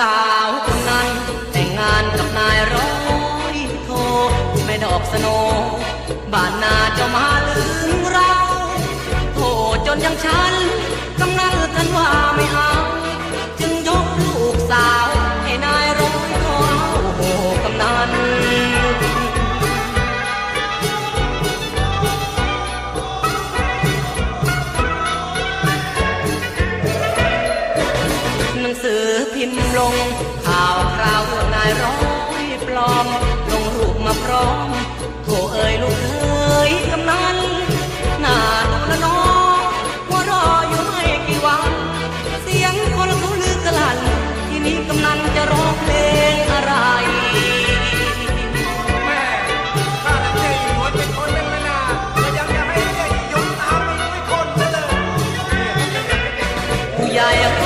สาวคนนั้นแต่งงานกับนายร้อยโทไม่ดอกสโน บ้านนาจะมาลืมเราโทจนยังฉันิมพ์ลง ข่าวคราวเจ้นายร้อยปลอม ลงรูปมาพร้อมโถเอ่ยลูกเอ้ยกำนันหน้าดูละน้องว่ารออยู่ไม่กี่วัน เสียงคนเขาลือกลั่นทีนี้กำนันจะร้องเพลงอะไรใหญ่